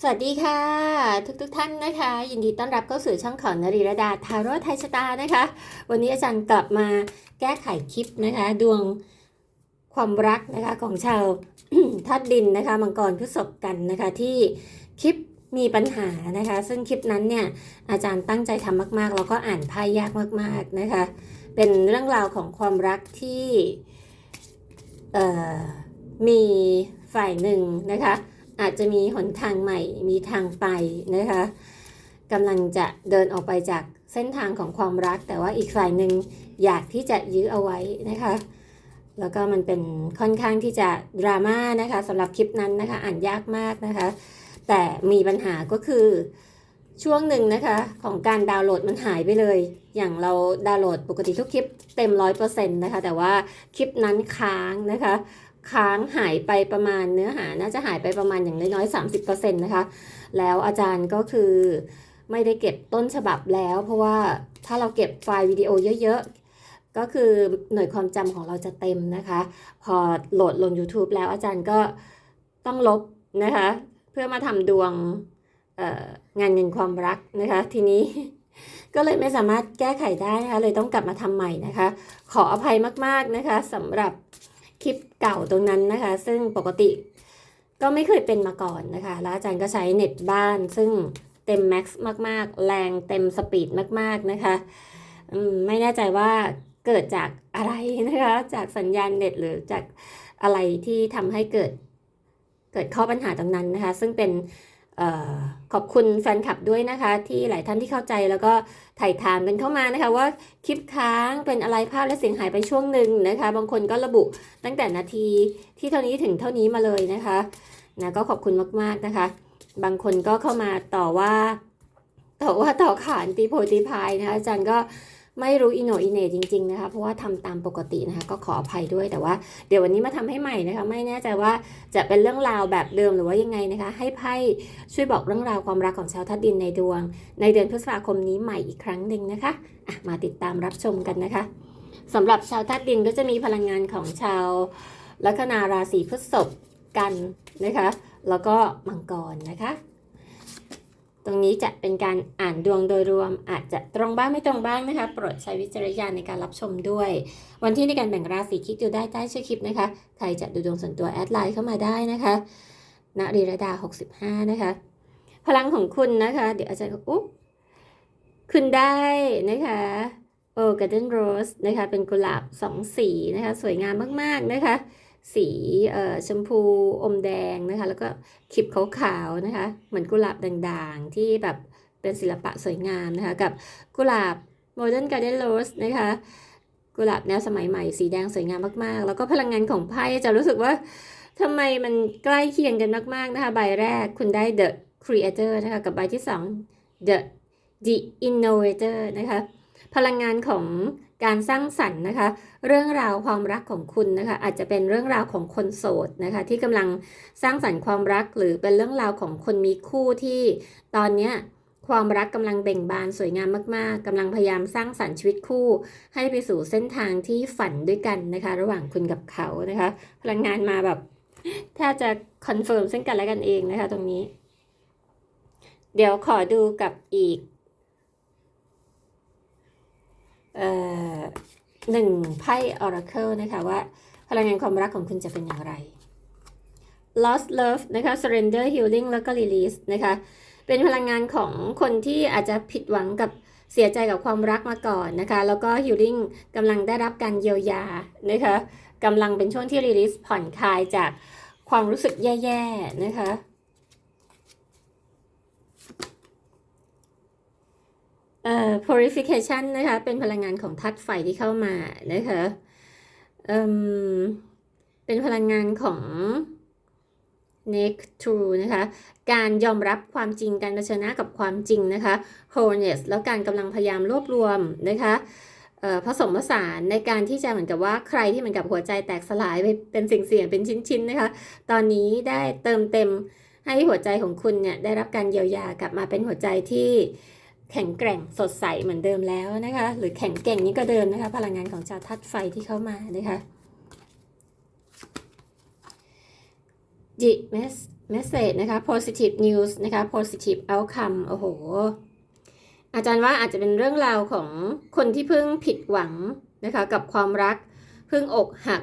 สวัสดีค่ะ ทุกๆทท่านนะคะ ยินดีต้อนรับเข้าสู่ช่องของนรีรดาทาโร่ไทยชะตานะคะ วันนี้อาจารย์กลับมาแก้ไขคลิปนะคะ ดวงความรักนะคะของชาวธาตุดินนะคะมังกรพฤษภกันนะคะ ที่คลิปมีปัญหานะคะ ซึ่งคลิปนั้นเนี่ยอาจารย์ตั้งใจทำมากๆ แล้วก็อ่านไพ่ยากมากๆนะคะ เป็นเรื่องราวของความรักที่มีฝ่ายหนึ่งนะคะ อาจจะมีหนทางใหม่ มีทางไปนะคะกำลังจะเดินออกไปจากเส้นทางของความรัก แต่ว่าอีกฝ่ายหนึ่งอยากที่จะยื้อเอาไว้นะคะแล้วก็มันเป็นค่อนข้างที่จะดราม่านะคะสำหรับคลิปนั้นนะคะอ่านยากมากนะคะ แต่มีปัญหาก็คือช่วงหนึ่งนะคะของการดาวน์โหลดมันหายไปเลย อย่างเราดาวน์โหลดปกติทุกคลิปเต็มร้อยเปอร์เซ็นต์นะคะ แต่ว่าคลิปนั้นค้างนะคะ ค้างหายไปประมาณเนื้อหาน่าจะหายไปประมาณอย่างน้อยๆ 30%นะคะ แล้วอาจารย์ก็คือไม่ได้เก็บต้นฉบับแล้ว เพราะว่าถ้าเราเก็บไฟล์วิดีโอเยอะๆ ก็คือหน่วยความจำของเราจะเต็มนะคะ พอโหลดลง YouTube แล้วอาจารย์ก็ต้องลบนะคะ เพื่อมาทำดวงงานเงินความรักนะคะ ทีนี้ก็เลยไม่สามารถแก้ไขได้นะคะ เลยต้องกลับมาทำใหม่นะคะ ขออภัยมากๆนะคะสำหรับ คลิปเก่าตรงนั้นนะคะ ซึ่งปกติก็ไม่เคยเป็นมาก่อนนะคะ แล้วอาจารย์ก็ใช้เน็ตบ้าน ซึ่งเต็มแม็กซ์มาก ๆ แรงเต็มสปีดมาก ๆ นะคะไม่แน่ใจว่าเกิดจากอะไรนะคะ จากสัญญาณเน็ตหรือจากอะไรที่ทำให้เกิดเกิดข้อปัญหาตรงนั้นนะคะ ซึ่งเป็น ขอบคุณแฟนคลับด้วยนะคะ ที่หลายท่านที่เข้าใจแล้วก็ถ่ายถามกันเข้ามานะคะ ว่าคลิปค้างเป็นอะไรภาพและเสียงหายไปช่วงหนึ่งนะคะ บางคนก็ระบุตั้งแต่นาทีที่เท่านี้ถึงเท่านี้มาเลยนะคะนะก็ขอบคุณมากๆนะคะ บางคนก็เข้ามาต่อว่าต่อว่าต่อขานตีโพตีพายนะคะอาจารย์ก็ ไม่รู้อิโนอิเน่จริง ๆ นะคะ เพราะว่าทำตามปกตินะคะ ก็ขออภัยด้วยแต่ว่าเดี๋ยววันนี้มาทำให้ใหม่นะคะ ไม่แน่ใจว่าจะเป็นเรื่องราวแบบเดิมหรือว่ายังไงนะคะ ให้ไพ่ช่วยบอกเรื่องราวความรักของชาวทัดดินในดวง ในเดือนพฤษภาคมนี้ใหม่อีกครั้งหนึ่งนะคะะมาติดตามรับชมกันนะคะสำหรับชาวทัดดินก็จะมีพลังงานของชาวลัคนาราศีพฤษภกันนะคะ แล้วก็มังกรนะคะ ตรงนี้จะเป็นการอ่านดวงโดยรวม อาจจะตรงบ้างไม่ตรงบ้างนะคะ โปรดใช้วิจารณญาณในการรับชมด้วย วันที่ในการแบ่งราศีคลิกดูได้ใต้ชื่อคลิปนะคะ ใครจะดูดวงส่วนตัวแอดไลน์เข้ามาได้นะคะณรีรดา 65 นะคะ พลังของคุณนะคะ เดี๋ยวอาจารย์ก็อุ๊บคุณได้นะคะโอ้ก a เดนโรสนะคะ เป็นกุหลาบสองสีนะคะ สวยงามมาก ๆ นะคะ สีเอ่อชมพูอมแดงนะคะ แล้วก็ขีบขาวๆนะคะ เหมือนกุหลาบด่างๆ ที่แบบเป็นศิลปะสวยงามนะคะ กับกุหลาบ Modern Garden Rose นะคะกุหลาบแนวสมัยใหม่สีแดงสวยงามมากๆ แล้วก็พลังงานของไพ่จะรู้สึกว่าทำไมมันใกล้เคียงกันมากๆนะคะ ใบแรกคุณได้ The Creator นะคะ กับใบที่ 2 The The Innovator นะคะ พลังงานของการสร้างสรรค์นะคะ เรื่องราวความรักของคุณนะคะ อาจจะเป็นเรื่องราวของคนโสดนะคะ ที่กำลังสร้างสรรค์ความรักหรือเป็นเรื่องราวของคนมีคู่ที่ตอนเนี้ยความรักกำลังเบ่งบานสวยงามมาก ๆกำลังพยายามสร้างสรรค์ชีวิตคู่ ให้ไปสู่เส้นทางที่ฝันด้วยกันนะคะ ระหว่างคุณกับเขานะคะ พลังงานมาแบบแทบจะคอนเฟิร์มซึ่งกันและกันเองนะคะ ตรงนี้ เดี๋ยวขอดูกับอีก เอ่อ หนึ่งไพ่ Oracle นะคะว่าพลังงานความรักของคุณจะเป็นอย่างไร Lost Love นะคะ Surrender Healing แล้วก็ Release นะคะ เป็นพลังงานของคนที่อาจจะผิดหวังกับเสียใจกับความรักมาก่อนนะคะ แล้วก็ Healing กำลังได้รับการเยียวยานะคะกำลังเป็นช่วงที่ Release ผ่อนคลายจากความรู้สึกแย่ๆนะคะ เอ่อ purification นะคะ เป็นพลังงานของธาตุไฟที่เข้ามานะคะเอ่มเป็นพลังงานของ next true นะคะ การยอมรับความจริง การเผชิญหน้ากับความจริงนะคะ wholeness แล้วการกำลังพยายามรวบรวมนะคะผสมผสานในการที่จะเหมือนกับว่าใครที่เหมือนกับหัวใจแตกสลายไปเป็นสิ่งเสี่ยงเป็นชิ้นๆนะคะ ตอนนี้ได้เติมเต็มให้หัวใจของคุณเนี่ยได้รับการเยียวยากลับมาเป็นหัวใจที่ แข็งแกร่งสดใสเหมือนเดิมแล้วนะคะ หรือแข็งแกร่งนี้ก็เดิมนะคะ พลังงานของชาวธาตุไฟที่เข้ามานะคะ G Mess message นะคะ positive news นะคะ positive outcome โอ้โห อาจารย์ว่าอาจจะเป็นเรื่องราวของคนที่เพิ่งผิดหวังนะคะกับความรัก เพิ่งอกหัก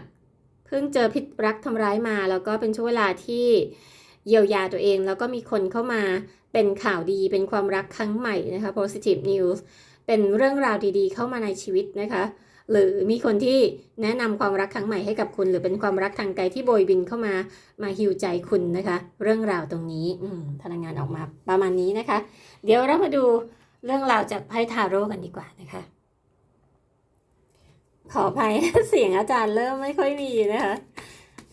เพิ่งเจอพิษรักทำร้ายมา แล้วก็เป็นช่วงเวลาที่ เยียวยาตัวเอง แล้วก็มีคนเข้ามาเป็นข่าวดีเป็นความรักครั้งใหม่นะคะ positive news เป็นเรื่องราวดีๆ เข้ามาในชีวิตนะคะ หรือมีคนที่แนะนำความรักครั้งใหม่ให้กับคุณ หรือเป็นความรักทางไกลที่โบยบินเข้ามามาฮิวใจคุณนะคะ เรื่องราวตรงนี้อืมพลังงานออกมาประมาณนี้นะคะ เดี๋ยวเรามาดูเรื่องราวจากไพ่ทาโร่กันดีกว่านะคะ ขออภัยเสียงอาจารย์เริ่มไม่ค่อยมีนะคะ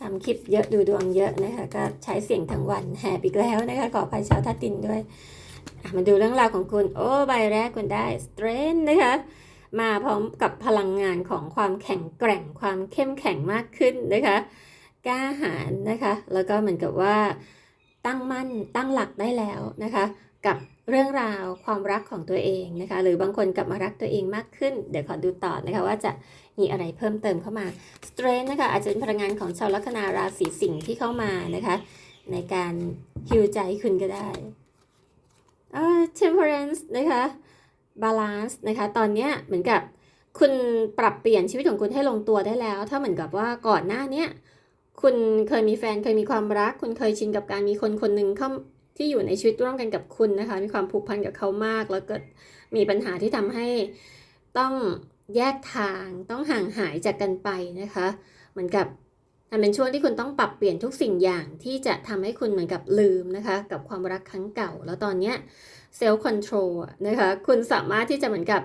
ทำคลิปเยอะดูดวงเยอะนะคะก็ใช้เสียงทั้งวันแหบอีกแล้วนะคะขอภัยชาวทัดตินด้วย มาดูเรื่องราวของคุณ โอ้ใบแรกคุณได้ strength นะคะมาพร้อมกับพลังงานของความแข็งแกร่งความเข้มแข็งมากขึ้นนะคะกล้าหาญนะคะ แล้วก็เหมือนกับว่าตั้งมั่นตั้งหลักได้แล้วนะคะ กับเรื่องราวความรักของตัวเองนะคะ หรือบางคนกลับมารักตัวเองมากขึ้น เดี๋ยวขอดูต่อนะคะว่าจะ มีอะไรเพิ่มเติมเข้ามา strength นะคะอาจจะเป็นพลังงานของชาวลัคนาราศีสิงห์ที่เข้ามานะคะ ในการฮิวใจคุณก็ได้อ่า temperance นะคะบาลานซ์นะคะ ตอนเนี้ยเหมือนกับคุณปรับเปลี่ยนชีวิตของคุณให้ลงตัวได้แล้ว ถ้าเหมือนกับว่าก่อนหน้าเนี้ยคุณเคยมีแฟนเคยมีความรัก คุณเคยชินกับการมีคนคนหนึ่งเข้าที่อยู่ในชีวิตร่วมกันกับคุณนะคะ มีความผูกพันกับเขามาก แล้วเกิดมีปัญหาที่ทำให้ต้อง แยกทางต้องห่างหายจากกันไปนะคะ เหมือนกับมันเป็นช่วงที่คุณต้องปรับเปลี่ยนทุกสิ่งอย่างที่จะทำให้คุณเหมือนกับลืมนะคะ กับความรักครั้งเก่า แล้วตอนเนี้ยเซลล์คอนโทรลนะคะ คุณสามารถที่จะเหมือนกับ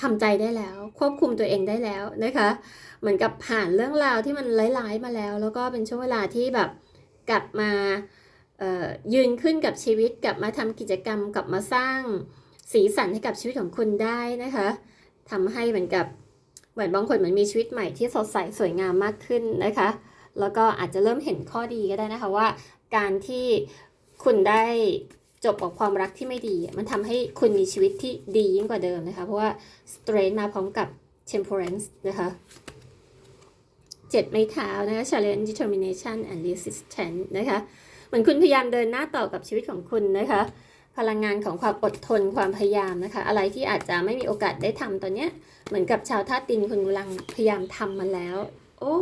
ทำใจได้แล้ว ควบคุมตัวเองได้แล้วนะคะ เหมือนกับผ่านเรื่องราวที่มันร้ายๆมาแล้ว แล้วก็เป็นช่วงเวลาที่แบบกลับมาเอ่ยืนขึ้นกับชีวิตกลับมาทำกิจกรรมกลับมาสร้างสีสันให้กับชีวิตของคุณได้นะคะ ทำให้เหมือนกับเหมือนบางคนเหมือนมีชีวิตใหม่ที่สดใสสวยงามมากขึ้นนะคะ แล้วก็อาจจะเริ่มเห็นข้อดีก็ได้นะคะว่า การที่คุณได้จบกับความรักที่ไม่ดี มันทำให้คุณมีชีวิตที่ดียิ่งกว่าเดิมนะคะ เพราะว่า strength มาพร้อมกับ temperance นะคะเจ็ดไม้เท้านะคะ challenge determination and resistance นะคะ เหมือนคุณพยายามเดินหน้าต่อกับชีวิตของคุณนะคะ พลังงานของความอดทนความพยายามนะคะ อะไรที่อาจจะไม่มีโอกาสได้ทำตอนเนี้ยเหมือนกับชาวธาตุดินคุณกำลังพยายามทำมาแล้ว โอ้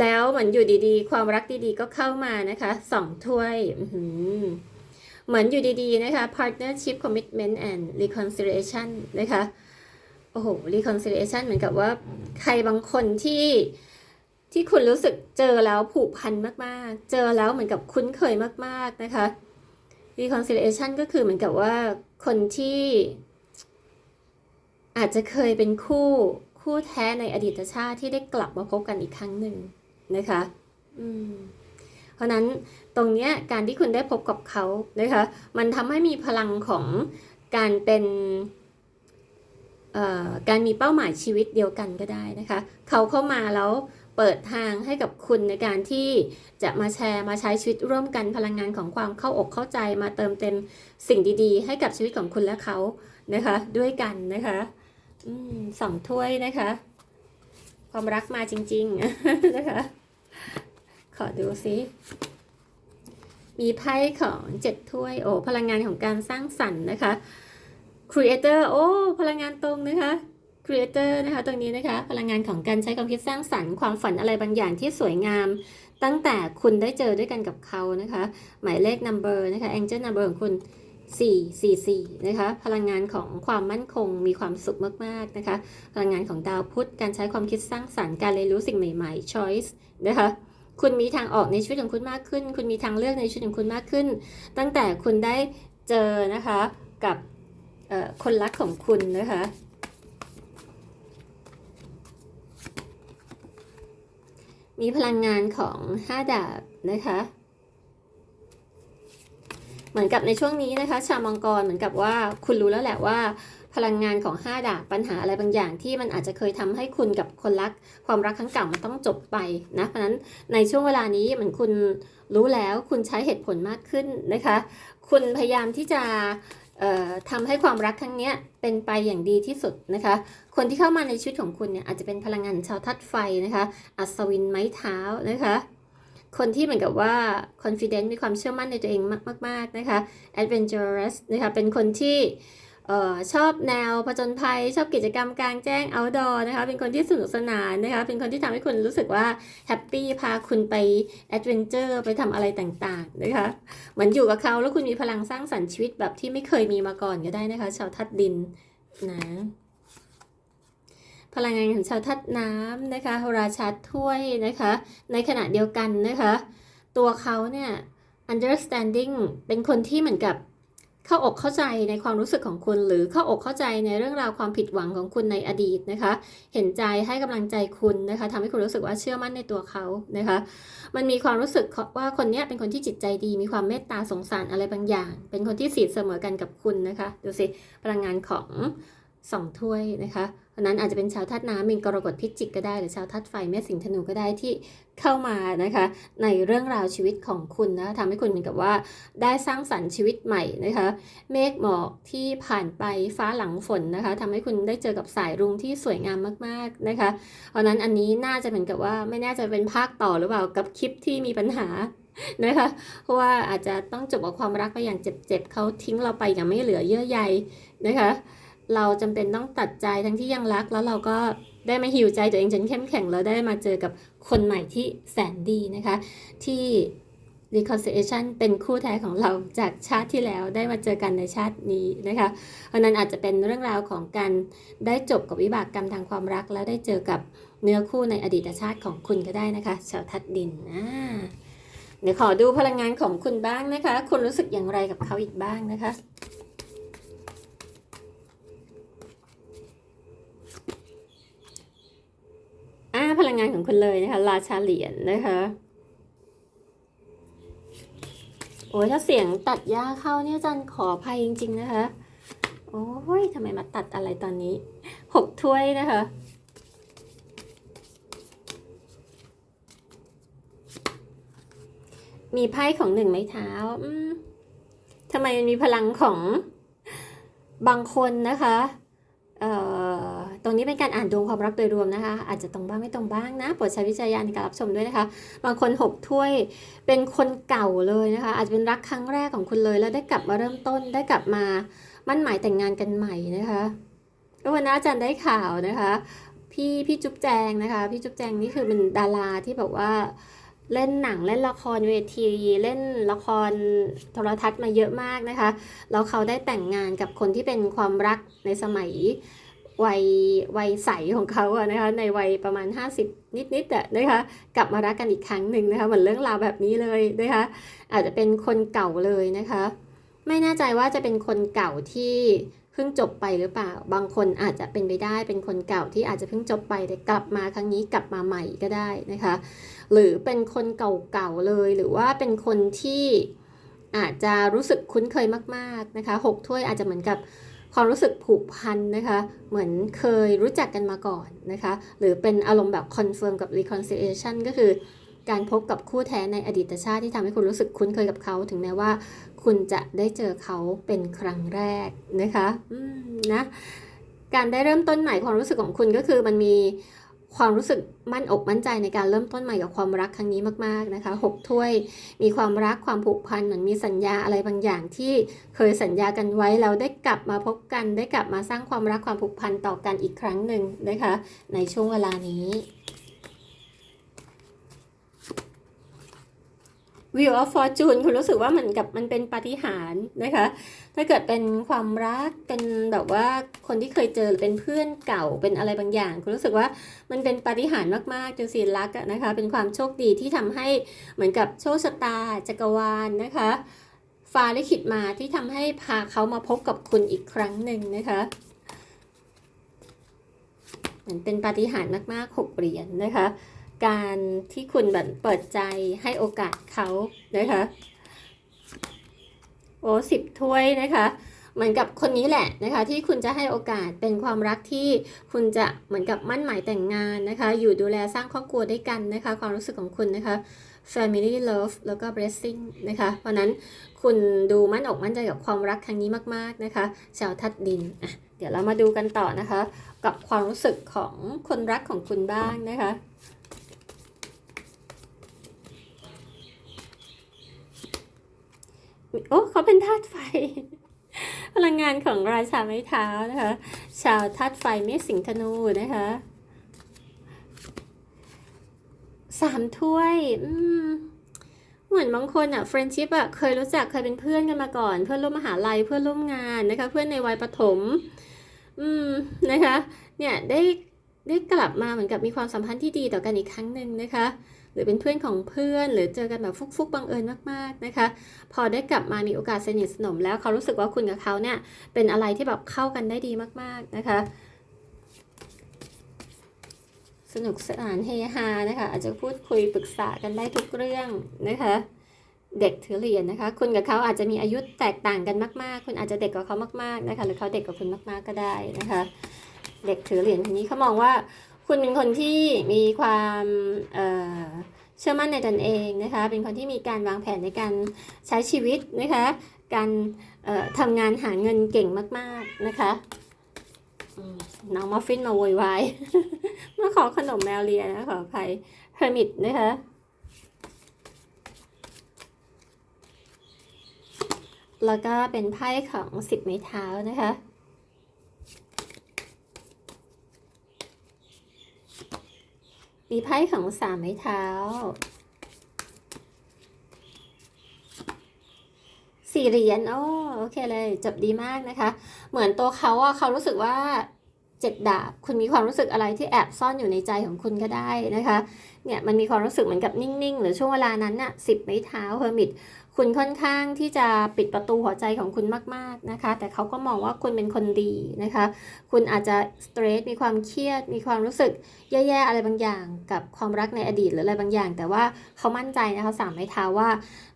แล้วเหมือนอยู่ดีๆ ความรักดีๆก็เข้ามานะคะสองถ้วยเหมือนอยู่ดีๆนะคะ partnership commitment and reconciliation นะคะโอ้โห reconciliation เหมือนกับว่าใครบางคนที่ที่คุณรู้สึกเจอแล้วผูกพันมากๆ เจอแล้วเหมือนกับคุ้นเคยมากๆนะคะ reconciliation ก็คือเหมือนกับว่าคนที่อาจจะเคยเป็นคู่คู่แท้ในอดีตชาติที่ได้กลับมาพบกันอีกครั้งหนึ่งนะคะ อืม เพราะนั้นตรงเนี้ยการที่คุณได้พบกับเขานะคะ มันทำให้มีพลังของการเป็นการมีเป้าหมายชีวิตเดียวกันก็ได้นะคะ เขาเข้ามาแล้ว เปิดทางให้กับคุณในการที่จะมาแชร์มาใช้ชีวิตร่วมกันพลังงานของความเข้าอกเข้าใจมาเติมเต็มสิ่งดีๆ ให้กับชีวิตของคุณและเขานะคะ ด้วยกันนะคะอสองถ้วยนะคะ ความรักมาจริง ๆ นะคะ ขอดูซิมีไพ่ของเจ็ดถ้วยโอ้พลังงานของการสร้างสรรค์นะคะ Creator โอ้พลังงานตรงนะคะ Creator นะคะตรงนี้นะคะพลังงานของการใช้ความคิดสร้างสรรค์ความฝันอะไรบางอย่างที่สวยงาม ตั้งแต่คุณได้เจอด้วยกันกับเขานะคะ หมายเลข number นะคะ angel number ของคุณ 444 นะคะ พลังงานของความมั่นคงมีความสุขมากๆนะคะ พลังงานของดาวพุธการใช้ความคิดสร้างสรรค์การเรียนรู้สิ่งใหม่ๆ choice นะคะคุณมีทางออกในชีวิตของคุณมากขึ้น คุณมีทางเลือกในชีวิตของคุณมากขึ้น ตั้งแต่คุณได้เจอนะคะกับคนรักของคุณนะคะ มีพลังงานของ5ดาบนะคะ เหมือนกับในช่วงนี้นะคะ ชาวมังกรเหมือนกับว่าคุณรู้แล้วแหละว่า พลังงานของ5ดาบปัญหาอะไรบางอย่าง ที่มันอาจจะเคยทำให้คุณกับคนรัก ความรักครั้งเก่ามันต้องจบไปนะเพราะนั้นในช่วงเวลานี้เหมือนคุณรู้แล้วคุณใช้เหตุผลมากขึ้นนะคะ คุณพยายามที่จะ ทำให้ความรักครั้งนี้เป็นไปอย่างดีที่สุดนะคะ คนที่เข้ามาในชีวิตของคุณเนี่ยอาจจะเป็นพลังงานชาวทัดไฟนะคะ อัศวินไม้เท้านะคะ คนที่เหมือนกับว่า confident มีความเชื่อมั่นในตัวเองมาก ๆ นะคะ adventurous นะคะ เป็นคนที่ ออชอบแนวผจญภัย ชอบกิจกรรมกลางแจ้ง outdoor นะคะ เป็นคนที่สนุกสนานนะคะ เป็นคนที่ทำให้คุณรู้สึกว่าแฮปปี้พาคุณไป adventure ไปทำอะไรต่างๆนะคะเหมือนอยู่กับเขาแล้วคุณมีพลังสร้างสรรค์ชีวิตแบบที่ไม่เคยมีมาก่อนก็ได้นะคะ ชาวทัดดินนะพลังงานของชาวทัดน้ำนะคะราชาถ้วยนะคะ ในขณะเดียวกันนะคะ ตัวเขาเนี่ย understanding เป็นคนที่เหมือนกับ เข้าอกเข้าใจในความรู้สึกของคุณ หรือเข้าอกเข้าใจในเรื่องราวความผิดหวังของคุณในอดีตนะคะ เห็นใจให้กำลังใจคุณนะคะทำให้คุณรู้สึกว่าเชื่อมั่นในตัวเขานะคะ มันมีความรู้สึกว่าคนนี้เป็นคนที่จิตใจดี มีความเมตตาสงสารอะไรบางอย่าง เป็นคนที่สีเสมอกันกับคุณนะคะดูสิพลังงานของสองถ้วยนะคะ เพราะนั้นอาจจะเป็นชาวธาตุน้ำมีกรกฎพิจิกก็ได้ หรือชาวธาตุไฟแม่สิงห์ธนูก็ได้ที่เข้ามานะคะ ในเรื่องราวชีวิตของคุณนะทำให้คุณเหมือนกับว่า ได้สร้างสรรค์ชีวิตใหม่นะคะ เมฆหมอกที่ผ่านไปฟ้าหลังฝนนะคะทำให้คุณได้เจอกับสายรุ้งที่สวยงามมากๆนะคะ เพราะฉะนั้นอันนี้น่าจะเหมือนกับว่าไม่แน่ใจเป็นภาคต่อหรือเปล่ากับคลิปที่มีปัญหานะคะเพราะว่าอาจจะต้องจบกับความรักไปอย่างเจ็บๆเขาทิ้งเราไปอย่างไม่เหลือเยื่อใยนะคะ เราจำเป็นต้องตัดใจทั้งที่ยังรัก แล้วเราก็ได้มาหิวใจตัวเองจนเข้มแข็งแล้วได้มาเจอกับคนใหม่ที่แสนดีนะคะ ที่ reconciliation เป็นคู่แท้ของเราจากชาติที่แล้วได้มาเจอกันในชาตินี้นะคะ เพราะนั้นอาจจะเป็นเรื่องราวของการได้จบกับวิบากกรรมทางความรัก แล้วได้เจอกับเนื้อคู่ในอดีตชาติของคุณก็ได้นะคะ ชาวทัดดินนะเดี๋ยวขอดูพลังงานของคุณบ้างนะคะ คุณรู้สึกอย่างไรกับเขาอีกบ้างนะคะ อ่า พลังงานของคุณเลยนะคะ ราชาเหรียญนะคะ โอ้ยถ้าเสียงตัดหญ้าเข้าเนี่ยจันขออภัยจริง ๆ นะคะ โอ้ยทำไมมาตัดอะไรตอนนี้ หกถ้วยนะคะมีไพ่ของหนึ่งไม้เท้าทำไมมันมีพลังของบางคนนะคะ ตรงนี้เป็นการอ่านดวงความรักโดยรวมนะคะ อาจจะตรงบ้างไม่ตรงบ้างนะโปรดใช้วิจารณญาณในการรับชมด้วยนะคะ บางคนหกถ้วยเป็นคนเก่าเลยนะคะ อาจจะเป็นรักครั้งแรกของคุณเลย แล้วได้กลับมาเริ่มต้นได้กลับมามั่นหมายแต่งงานกันใหม่นะคะก็วันนั้อาจารย์ได้ข่าวนะคะ พี่พี่จุ๊บแจงนะคะ พี่จุ๊บแจงนี่คือเป็นดาราที่แบบว่า เล่นหนังเล่นละครเวทีเล่นละครโทรทัศน์มาเยอะมากนะคะแล้วเขาได้แต่งงานกับคนที่เป็นความรักในสมัยวัยวัยใสของเขาอะนะคะในวัยประมาณ 50 นิดๆอะนะคะกลับมารักกันอีกครั้งหนึ่งนะคะเหมือนเรื่องราวแบบนี้เลยนะคะอาจจะเป็นคนเก่าเลยนะคะ ไม่แน่ใจว่าจะเป็นคนเก่าที่เพิ่งจบไปหรือเปล่า บางคนอาจจะเป็นไปได้เป็นคนเก่าที่อาจจะเพิ่งจบไปแต่กลับมาครั้งนี้กลับมาใหม่ก็ได้นะคะ หรือเป็นคนเก่าๆเลย หรือว่าเป็นคนที่อาจจะรู้สึกคุ้นเคยมากๆนะคะหกถ้วยอาจจะเหมือนกับความรู้สึกผูกพันนะคะ เหมือนเคยรู้จักกันมาก่อนนะคะ หรือเป็นอารมณ์แบบคอนเฟิร์มกับ reconciliation ก็คือการพบกับคู่แท้ในอดีตชาติที่ทำให้คุณรู้สึกคุ้นเคยกับเขา ถึงแม้ว่าคุณจะได้เจอเขาเป็นครั้งแรกนะคะนะ การได้เริ่มต้นใหม่ความรู้สึกของคุณก็คือมันมี ความรู้สึกมั่นอกมั่นใจในการเริ่มต้นใหม่กับความรักครั้งนี้มากๆนะคะหกถ้วยมีความรักความผูกพันเหมือนมีสัญญาอะไรบางอย่างที่เคยสัญญากันไว้แล้วได้กลับมาพบกัน ได้กลับมาสร้างความรักความผูกพันต่อกันอีกครั้งหนึ่งนะคะในช่วงเวลานี้ Wheel of Fortune คุณรู้สึกว่าเหมือนกับมันเป็นปาฏิหาริย์นะคะ ถ้าเกิดเป็นความรักเป็นแบบว่าคนที่เคยเจอเป็นเพื่อนเก่าเป็นอะไรบางอย่าง คุณรู้สึกว่ามันเป็นปาฏิหาริย์มากๆจูซีรักนะคะ เป็นความโชคดีที่ทำให้เหมือนกับโชคชะตาจักรวาลนะคะฟ้าลิขิตมาที่ทำให้พาเขามาพบกับคุณอีกครั้งหนึ่งนะคะเหมือนเป็นปาฏิหาริย์มากๆหกเหรียญนะคะ การที่คุณแบบเปิดใจให้โอกาสเขานะคะ โอ้สิบถ้วยนะคะเหมือนกับคนนี้แหละนะคะ ที่คุณจะให้โอกาสเป็นความรักที่คุณจะเหมือนกับมั่นหมายแต่งงานนะคะ อยู่ดูแลสร้างครอบครัวด้วยกันนะคะ ความรู้สึกของคุณนะคะ family love แล้วก็ blessing นะคะเพราะนั้นคุณดูมั่นอกมั่นใจกับความรักครั้งนี้มากๆนะคะ ชาวทัดดินอะเดี๋ยวเรามาดูกันต่อนะคะ กับความรู้สึกของคนรักของคุณบ้างนะคะ โอ้เขาเป็นธาตุไฟ พลังงานของราชาไม้เท้านะคะ ชาวธาตุไฟเมษสิงห์ธนูนะคะสามถ้วย อืมเหมือนบางคนอะเฟรนชิพอะเคยรู้จักเคยเป็นเพื่อนกันมาก่อน เพื่อนร่วมมหาลัยเพื่อนร่วมงานนะคะ เพื่อนในวัยประถม อืมนะคะ เนี่ยได้ได้กลับมาเหมือนกับมีความสัมพันธ์ที่ดีต่อกันอีกครั้งหนึ่งนะคะ หรือเป็นเพื่อนของเพื่อน หรือเจอกันแบบฟุกๆบังเอิญมากๆนะคะ พอได้กลับมามีโอกาสสนิทสนมแล้วเขารู้สึกว่าคุณกับเขาเนี่ยเป็นอะไรที่แบบเข้ากันได้ดีมากๆนะคะ สนุกสนานเฮฮานะคะอาจจะพูดคุยปรึกษากันได้ทุกเรื่องนะคะเด็กถือเหรียญนะคะ คุณกับเขาอาจจะมีอายุแตกต่างกันมากๆ คุณอาจจะเด็กกว่าเขามากๆนะคะ หรือเขาเด็กกว่าคุณมากๆก็ได้นะคะ เด็กถือเหรียญคนนี้เขามองว่า คุณเป็นคนที่มีความเชื่อมั่นในตนเองนะคะ เป็นคนที่มีการวางแผนในการใช้ชีวิตนะคะ การทำงานหาเงินเก่งมาก ๆนะคะน้องมัฟฟินมาโวยวายมาขอขนมแมวเลียนะขออภัยเฮอร์มิตนะคะแล้วก็เป็นไพ่ของสิบไม้เท้านะคะ มีไพ่ของสามไม้เท้า สี่เหรียญโอ้โอเคเลย จบดีมากนะคะ เหมือนตัวเขาอะเขารู้สึกว่า เจ็ดดาบ คุณมีความรู้สึกอะไรที่แอบซ่อนอยู่ในใจของคุณก็ได้นะคะเนี่ยมันมีความรู้สึกเหมือนกับนิ่งๆ หรือช่วงเวลานั้นน่ะสิบไม้เท้าเฮอร์มิตคุณค่อนข้างที่จะปิดประตูหัวใจของคุณมากๆนะคะ แต่เขาก็มองว่าคุณเป็นคนดีนะคะ คุณอาจจะสเตรสมีความเครียด มีความรู้สึกแย่ๆอะไรบางอย่าง กับความรักในอดีตหรืออะไรบางอย่าง แต่ว่าเขามั่นใจนะคะสามไม้เท้าว่า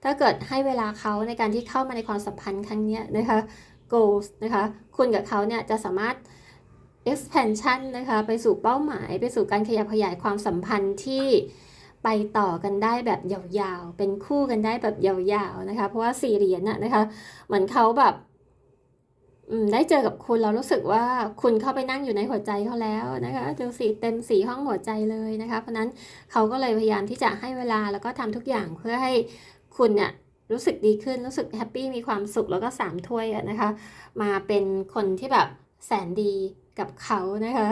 ถ้าเกิดให้เวลาเขาในการที่เข้ามาในความสัมพันธ์ครั้งนี้นะคะ goals นะคะ คุณกับเขาเนี่ยจะสามารถ expansion นะคะไปสู่เป้าหมาย ไปสู่การขยับขยายความสัมพันธ์ที่ไปต่อกันได้แบบยาวๆ เป็นคู่กันได้แบบยาวๆนะคะ เพราะว่าสี่เหรียญน่ะนะคะเหมือนเขาแบบได้เจอกับคุณเรารู้สึกว่าคุณเข้าไปนั่งอยู่ในหัวใจเขาแล้วนะคะดูสีเต็มสีห้องหัวใจเลยนะคะ เพราะนั้นเขาก็เลยพยายามที่จะให้เวลาแล้วก็ทำทุกอย่างเพื่อให้คุณเนี่ยรู้สึกดีขึ้นรู้สึกแฮปปี้มีความสุขแล้วก็สามถ้วยนะคะ มาเป็นคนที่แบบแสนดี กับเขานะคะ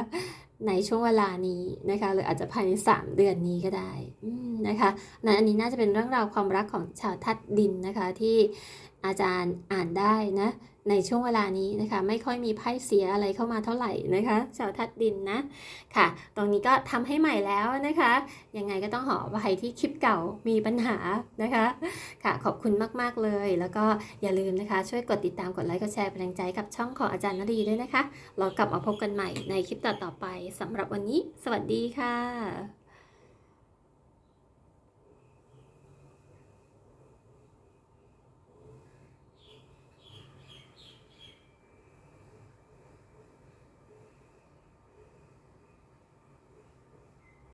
ในช่วงเวลานี้นะคะหรืออาจจะภายใน 3 เดือนนี้ก็ได้นะคะนั้นอันนี้น่าจะเป็นเรื่องราวความรักของชาวทัดดินนะคะที่อาจารย์อ่านได้นะ ในช่วงเวลานี้นะคะ ไม่ค่อยมีไพ่เสียอะไรเข้ามาเท่าไหร่นะคะชาวทัดดินนะค่ะ ตรงนี้ก็ทำให้ใหม่แล้วนะคะยังไงก็ต้องขออภัยที่คลิปเก่ามีปัญหานะคะค่ะ ขอบคุณมากๆเลย แล้วก็อย่าลืมนะคะ ช่วยกดติดตามกดไลค์กดแชร์เป็นแรงใจกับช่องของอาจารย์นดีด้วยนะคะเรากลับมาพบกันใหม่ในคลิปต่อๆไปสำหรับวันนี้ สวัสดีค่ะ